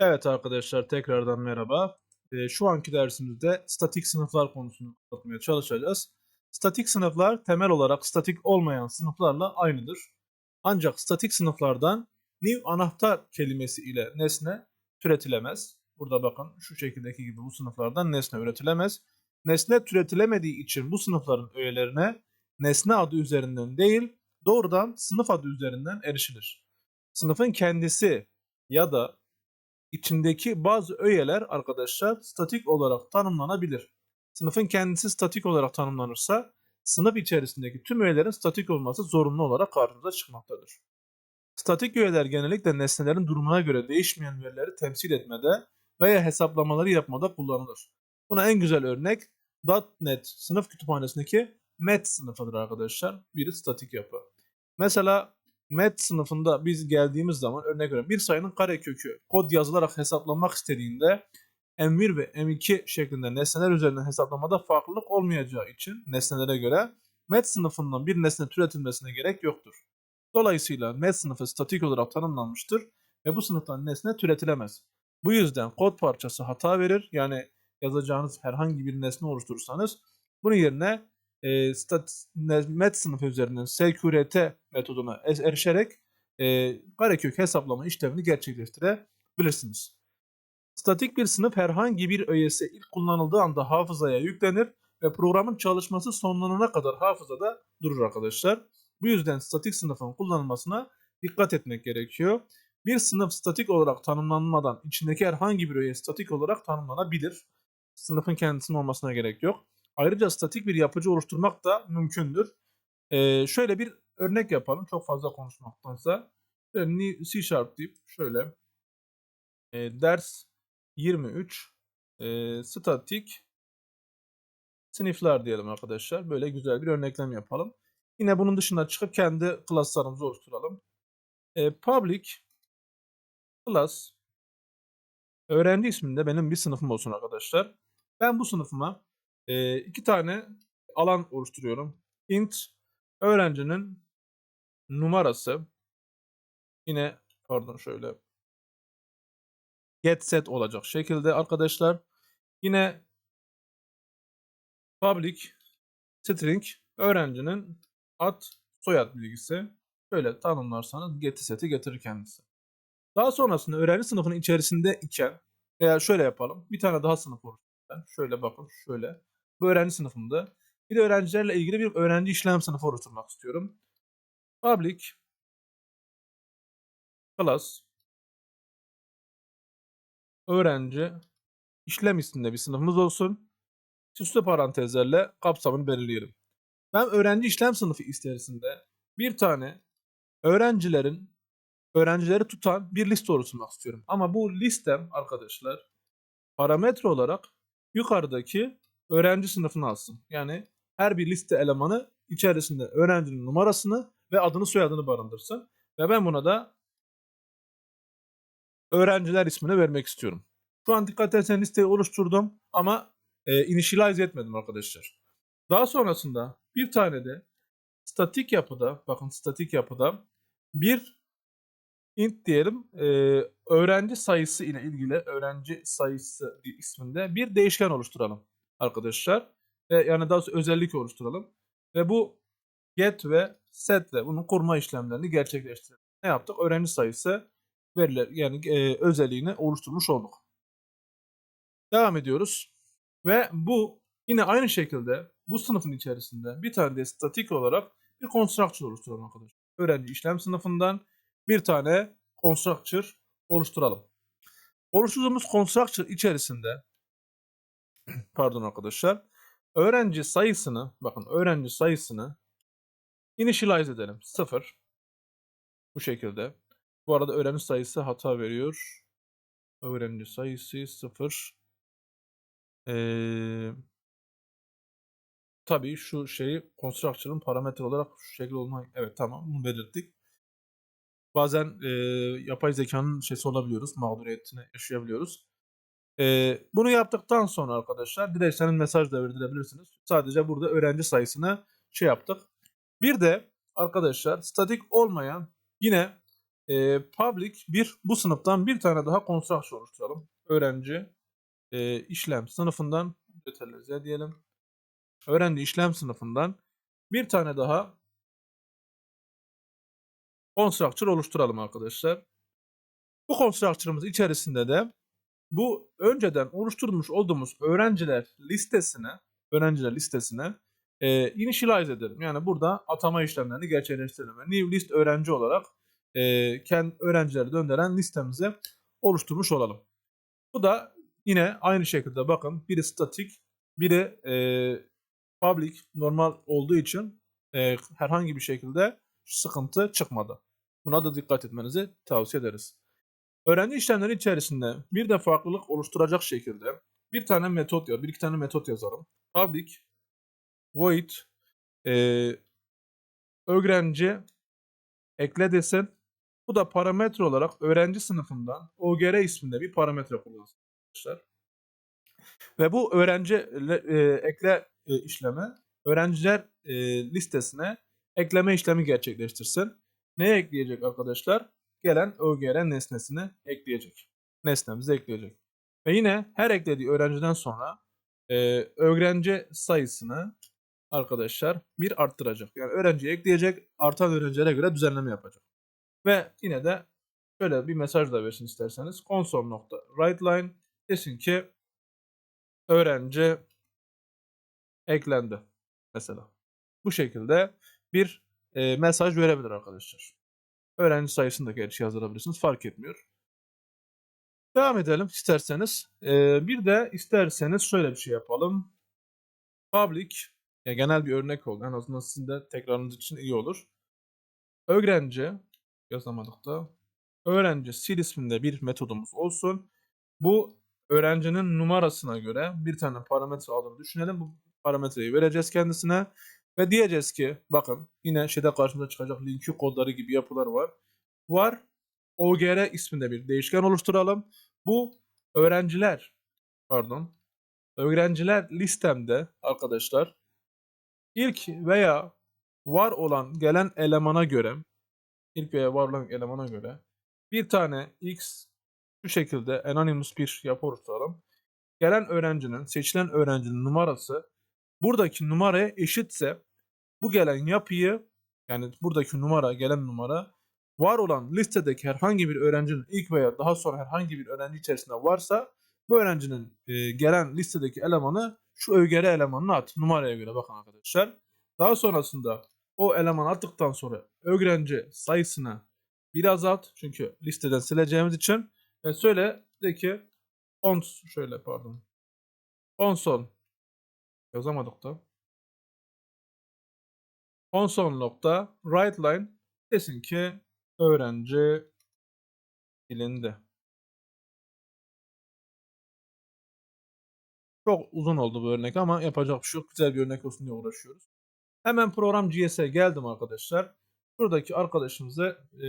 Evet arkadaşlar tekrardan merhaba. Ee, şu anki dersimizde statik sınıflar konusunu anlatmaya çalışacağız. Statik sınıflar temel olarak statik olmayan sınıflarla aynıdır. Ancak statik sınıflardan new anahtar kelimesi ile nesne türetilemez. Burada bakın şu şekildeki gibi bu sınıflardan nesne üretilemez. Nesne türetilemediği için bu sınıfların öğelerine nesne adı üzerinden değil doğrudan sınıf adı üzerinden erişilir. Sınıfın kendisi ya da içindeki bazı öğeler arkadaşlar statik olarak tanımlanabilir. Sınıfın kendisi statik olarak tanımlanırsa sınıf içerisindeki tüm öğelerin statik olması zorunlu olarak karşımıza çıkmaktadır. Statik öğeler genellikle nesnelerin durumuna göre değişmeyen verileri temsil etmede veya hesaplamaları yapmada kullanılır. Buna en güzel örnek .NET sınıf kütüphanesindeki MET sınıfıdır arkadaşlar. Biri statik yapı. Mesela MET sınıfında biz geldiğimiz zaman örnek veriyorum bir sayının karekökü kod yazılarak hesaplanmak istediğinde M1 ve M2 şeklinde nesneler üzerinden hesaplamada farklılık olmayacağı için nesnelere göre MET sınıfından bir nesne türetilmesine gerek yoktur. Dolayısıyla MET sınıfı statik olarak tanımlanmıştır ve bu sınıftan nesne türetilemez. Bu yüzden kod parçası hata verir. Yani yazacağınız herhangi bir nesne oluşturursanız bunun yerine e, stat, met sınıfı üzerinden SQRT metoduna erişerek e, karekök hesaplama işlemini gerçekleştirebilirsiniz. Statik bir sınıf herhangi bir öğesi ilk kullanıldığı anda hafızaya yüklenir ve programın çalışması sonlanana kadar hafızada durur arkadaşlar. Bu yüzden statik sınıfın kullanılmasına dikkat etmek gerekiyor. Bir sınıf statik olarak tanımlanmadan içindeki herhangi bir öğe statik olarak tanımlanabilir. Sınıfın kendisinin olmasına gerek yok. Ayrıca statik bir yapıcı oluşturmak da mümkündür. Ee, şöyle bir örnek yapalım. Çok fazla konuşmaktansa. C Sharp deyip şöyle e, ders 23 e, statik sınıflar diyelim arkadaşlar. Böyle güzel bir örneklem yapalım. Yine bunun dışına çıkıp kendi klaslarımızı oluşturalım. E, public class öğrenci isminde benim bir sınıfım olsun arkadaşlar. Ben bu sınıfıma e, iki tane alan oluşturuyorum. int öğrencinin numarası yine pardon şöyle get set olacak şekilde arkadaşlar. Yine public string öğrencinin ad soyad bilgisi şöyle tanımlarsanız get seti getirir kendisi. Daha sonrasında öğrenci sınıfının içerisinde iken veya şöyle yapalım. Bir tane daha sınıf oluşturalım. Şöyle bakın şöyle. Bu öğrenci sınıfında. Bir de öğrencilerle ilgili bir öğrenci işlem sınıfı oluşturmak istiyorum. Public class öğrenci işlem isimli bir sınıfımız olsun. Süslü parantezlerle kapsamını belirleyelim. Ben öğrenci işlem sınıfı içerisinde bir tane öğrencilerin öğrencileri tutan bir liste oluşturmak istiyorum. Ama bu listem arkadaşlar parametre olarak yukarıdaki öğrenci sınıfını alsın. Yani her bir liste elemanı içerisinde öğrencinin numarasını ve adını soyadını barındırsın. Ve ben buna da öğrenciler ismini vermek istiyorum. Şu an dikkat edersen listeyi oluşturdum ama e, initialize etmedim arkadaşlar. Daha sonrasında bir tane de statik yapıda, bakın statik yapıda bir int diyelim e, öğrenci sayısı ile ilgili öğrenci sayısı isminde bir değişken oluşturalım arkadaşlar. Ve yani daha özellik oluşturalım. Ve bu get ve set ile bunun kurma işlemlerini gerçekleştirelim. Ne yaptık? Öğrenci sayısı veriler yani e, özelliğini oluşturmuş olduk. Devam ediyoruz. Ve bu yine aynı şekilde bu sınıfın içerisinde bir tane de statik olarak bir constructor oluşturalım arkadaşlar. Öğrenci işlem sınıfından bir tane constructor oluşturalım. Oluşturduğumuz constructor içerisinde pardon arkadaşlar öğrenci sayısını bakın öğrenci sayısını initialize edelim. 0 bu şekilde. Bu arada öğrenci sayısı hata veriyor. Öğrenci sayısı 0. Ee, tabii şu şeyi constructor'ın parametre olarak şu şekilde olmak. Evet tamam bunu belirttik. Bazen e, yapay zekanın şeysi olabiliyoruz. Mağduriyetini yaşayabiliyoruz. E, bunu yaptıktan sonra arkadaşlar direksiyonun mesaj da verdirebilirsiniz. Sadece burada öğrenci sayısını şey yaptık. Bir de arkadaşlar statik olmayan yine e, public bir bu sınıftan bir tane daha construction oluşturalım. Öğrenci e, işlem sınıfından detalize diyelim. Öğrenci işlem sınıfından bir tane daha constructor oluşturalım arkadaşlar. Bu constructor'ımız içerisinde de bu önceden oluşturmuş olduğumuz öğrenciler listesine öğrenciler listesine e, initialize edelim. Yani burada atama işlemlerini gerçekleştirelim. New list öğrenci olarak e, kendi öğrencileri döndüren listemizi oluşturmuş olalım. Bu da yine aynı şekilde bakın biri statik, biri e, public normal olduğu için e, herhangi bir şekilde sıkıntı çıkmadı. Buna da dikkat etmenizi tavsiye ederiz. Öğrenci işlemleri içerisinde bir de farklılık oluşturacak şekilde bir tane metot ya bir iki tane metot yazalım. Public void e, öğrenci ekle desin. Bu da parametre olarak öğrenci sınıfından OGR isminde bir parametre arkadaşlar. Ve bu öğrenci e, ekle e, işlemi öğrenciler e, listesine ekleme işlemi gerçekleştirsin. Neye ekleyecek arkadaşlar? Gelen OGR nesnesini ekleyecek. Nesnemizi ekleyecek. Ve yine her eklediği öğrenciden sonra e, öğrenci sayısını arkadaşlar bir arttıracak. Yani öğrenciyi ekleyecek, artan öğrencilere göre düzenleme yapacak. Ve yine de şöyle bir mesaj da versin isterseniz. console.writeLine desin ki öğrenci eklendi mesela. Bu şekilde bir e, mesaj verebilir arkadaşlar. Öğrenci sayısını da gerçi yazdırabilirsiniz. Fark etmiyor. Devam edelim isterseniz. Ee, bir de isterseniz şöyle bir şey yapalım. Public, ya genel bir örnek oldu. En azından sizin de tekrarınız için iyi olur. Öğrenci, yazamadık da. Öğrenci sil isminde bir metodumuz olsun. Bu öğrencinin numarasına göre bir tane parametre aldığını düşünelim. Bu parametreyi vereceğiz kendisine. Ve diyeceğiz ki bakın yine şeyde karşımıza çıkacak linki kodları gibi yapılar var. Var OGR isminde bir değişken oluşturalım. Bu öğrenciler pardon öğrenciler listemde arkadaşlar ilk veya var olan gelen elemana göre ilk veya var olan elemana göre bir tane x şu şekilde anonymous bir yapı oluşturalım. Gelen öğrencinin, seçilen öğrencinin numarası buradaki numaraya eşitse bu gelen yapıyı yani buradaki numara, gelen numara var olan listedeki herhangi bir öğrencinin ilk veya daha sonra herhangi bir öğrenci içerisinde varsa bu öğrencinin e, gelen listedeki elemanı şu ÖGR elemanına at. Numaraya göre bakın arkadaşlar. Daha sonrasında o elemanı attıktan sonra öğrenci sayısını biraz azalt. Çünkü listeden sileceğimiz için. Ve söyle de ki on şöyle pardon. On son yazamadık da. On son nokta right line desin ki öğrenci dilinde. Çok uzun oldu bu örnek ama yapacak bir şey yok. Güzel bir örnek olsun diye uğraşıyoruz. Hemen program GS'e geldim arkadaşlar. Şuradaki arkadaşımıza e,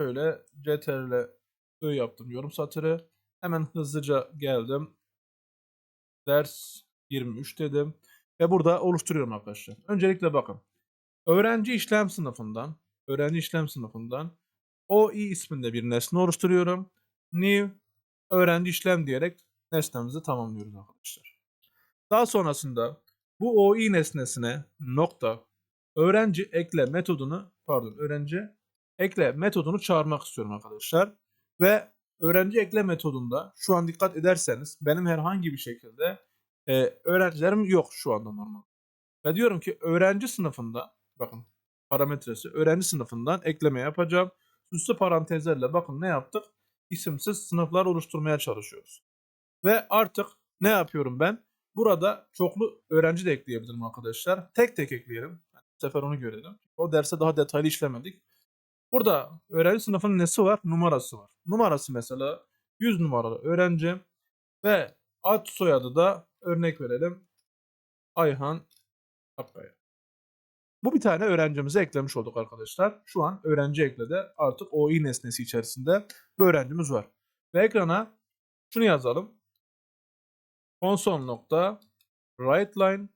şöyle CTRL I yaptım yorum satırı. Hemen hızlıca geldim. Ders 23 dedim. Ve burada oluşturuyorum arkadaşlar. Öncelikle bakın. Öğrenci işlem sınıfından öğrenci işlem sınıfından OI isminde bir nesne oluşturuyorum. New öğrenci işlem diyerek nesnemizi tamamlıyoruz arkadaşlar. Daha sonrasında bu OI nesnesine nokta öğrenci ekle metodunu pardon öğrenci ekle metodunu çağırmak istiyorum arkadaşlar. Ve öğrenci ekle metodunda şu an dikkat ederseniz benim herhangi bir şekilde e, öğrencilerim yok şu anda normal. Ve diyorum ki öğrenci sınıfında bakın parametresi öğrenci sınıfından ekleme yapacağım. Üstü parantezlerle bakın ne yaptık? İsimsiz sınıflar oluşturmaya çalışıyoruz. Ve artık ne yapıyorum ben? Burada çoklu öğrenci de ekleyebilirim arkadaşlar. Tek tek ekleyelim. Bu sefer onu görelim. O derse daha detaylı işlemedik. Burada öğrenci sınıfının nesi var? Numarası var. Numarası mesela 100 numaralı öğrenci ve ad soyadı da örnek verelim. Ayhan Akkaya. Bu bir tane öğrencimize eklemiş olduk arkadaşlar. Şu an öğrenci ekledi. Artık OI nesnesi içerisinde bir öğrencimiz var. Ve ekrana şunu yazalım. Console nokta writeLine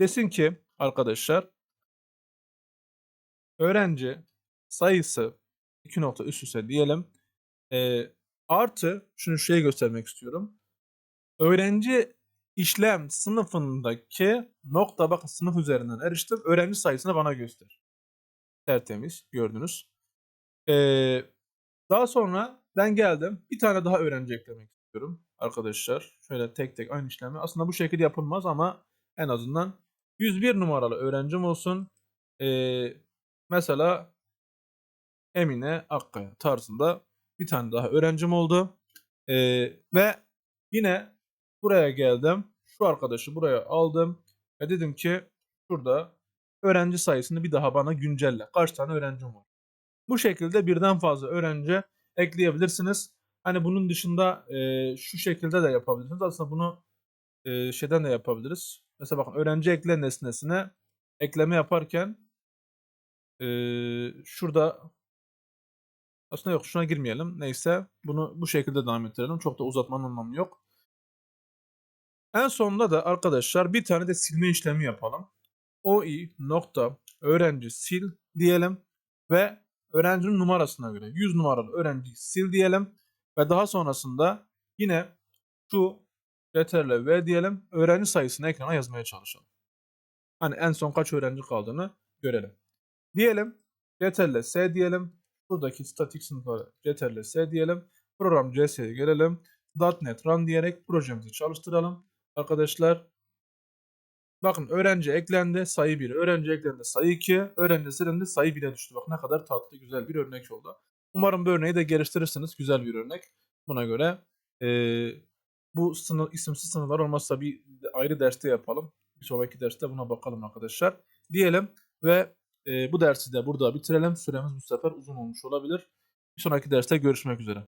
desin ki arkadaşlar öğrenci sayısı 2 nokta üst üste diyelim. Ee, artı şunu şuraya göstermek istiyorum. Öğrenci işlem sınıfındaki nokta bakın sınıf üzerinden eriştim. Öğrenci sayısını bana göster. Tertemiz gördünüz. Ee, daha sonra ben geldim. Bir tane daha öğrenci eklemek istiyorum arkadaşlar. Şöyle tek tek aynı işlemi. Aslında bu şekilde yapılmaz ama en azından 101 numaralı öğrencim olsun. Ee, mesela Emine Akkaya tarzında bir tane daha öğrencim oldu. Ee, ve yine buraya geldim. Şu arkadaşı buraya aldım. Ve dedim ki şurada öğrenci sayısını bir daha bana güncelle. Kaç tane öğrencim var? Bu şekilde birden fazla öğrenci ekleyebilirsiniz. Hani bunun dışında e, şu şekilde de yapabilirsiniz. Aslında bunu e, şeyden de yapabiliriz. Mesela bakın öğrenci ekle nesnesine ekleme yaparken e, şurada aslında yok şuna girmeyelim. Neyse bunu bu şekilde devam ettirelim. Çok da uzatmanın anlamı yok. En sonunda da arkadaşlar bir tane de silme işlemi yapalım. OI nokta öğrenci sil diyelim ve öğrencinin numarasına göre 100 numaralı öğrenci sil diyelim ve daha sonrasında yine şu Ctrl V diyelim öğrenci sayısını ekrana yazmaya çalışalım. Hani en son kaç öğrenci kaldığını görelim. Diyelim Ctrl S diyelim. Buradaki statik sınıfları Ctrl S diyelim. Program CS'ye gelelim. .NET Run diyerek projemizi çalıştıralım. Arkadaşlar bakın öğrenci eklendi sayı 1, öğrenci eklendi sayı 2, öğrenci silindi sayı 1'e düştü. Bak ne kadar tatlı güzel bir örnek oldu. Umarım bu örneği de geliştirirsiniz. Güzel bir örnek. Buna göre eee, bu sınıf, isimsiz sınıflar olmazsa bir ayrı derste yapalım. Bir sonraki derste buna bakalım arkadaşlar. Diyelim ve e, bu dersi de burada bitirelim. Süremiz bu sefer uzun olmuş olabilir. Bir sonraki derste görüşmek üzere.